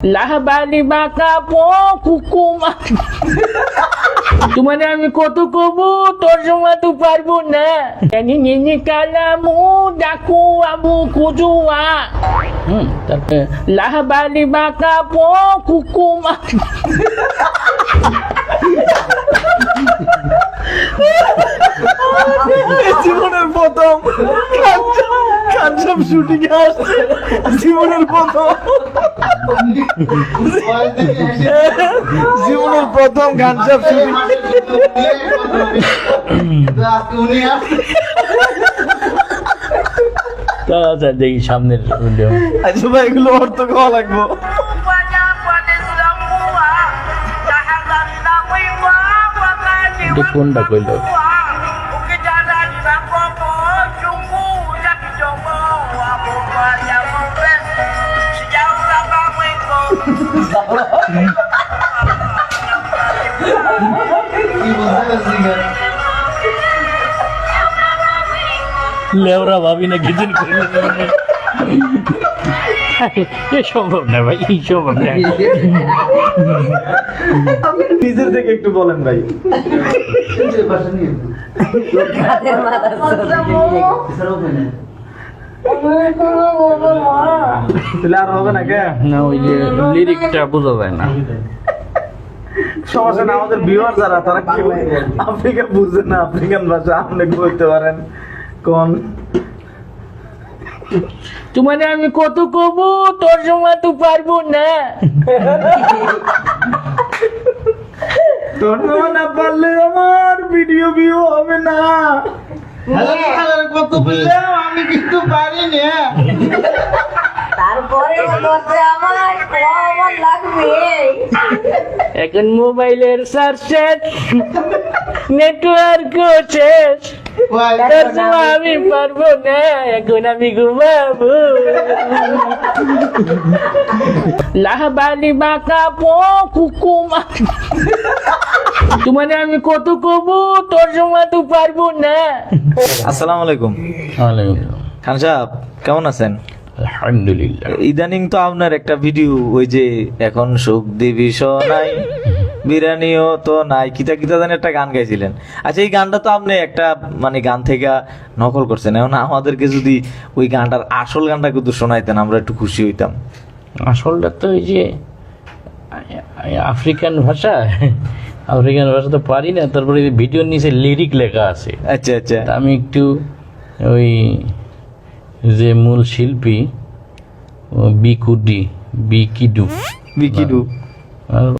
লাহবালি বাঁকা পো কুকুমা তোমার আমি কত কব, তোর সময় তো পারব না। জানি নিনি কালামু, ডাকু আবু কুজুয়া লাহবালি বাঁকা পো কুকুমা জীবনের প্রথম কাঞ্চম শুটিং এ আসছে জীবনের প্রথম জীবনের প্রথম গানসাপ শুটিং আচ্ছা দেখি সামনের আচ্ছা ভাই এগুলো অর্থ খাওয়া লাগবো। কোনটা কইলো? লেওরা ভাবি না কিছু এ সম্ভব না ভাই এই সম্ভব না নিজের থেকে একটু বলেন ভাই তাহলে আর হবে না কে না ওই যে লিরিকটা বোঝা যায় না। সমস্যা না আমাদের ভিউয়ার যারা তারা কেউ আফ্রিকা বুঝে না আফ্রিকান ভাষা আপনি বলতে পারেন? কোন? তোমার আমি কত কব তোর সময় তো পারব না। তোর না পারলে আমার ভিডিও ভিউ হবে না। কত আমি কিন্তু পারি না তারপরে আমার আমার লাগবে। এখন মোবাইলের চার্জ নেটওয়ার্ক শেষ। আমি পারব না এখন আমি ঘুমাবো। লাহবালি বাঁকা পো তোমার আমি কত কব তোর সময় তো পারব না। আসসালামু আলাইকুম। খান সাহেব কেমন আছেন? আলহামদুলিল্লাহ। ইদানিং তো আপনার একটা ভিডিও ওই যে এখন সুখ দিবি নাই বিরিয়ানিও তো নাই কিতা কিতা জানি একটা গান গাইছিলেন। আচ্ছা এই গানটা তো আপনি একটা মানে গান থেকে নকল করছেন। এখন আমাদেরকে যদি ওই গানটার আসল গানটা কিন্তু শোনাইতেন আমরা একটু খুশি হইতাম। আসলটা তো ওই যে আফ্রিকান ভাষা আফ্রিকান ভাষা তো পারি না তারপরে ভিডিওর নিচে লিরিক লেখা আছে। আচ্ছা আচ্ছা। তা আমি একটু ওই যে মূল শিল্পী বিকুডি বিকিডু। বিকিডু। আর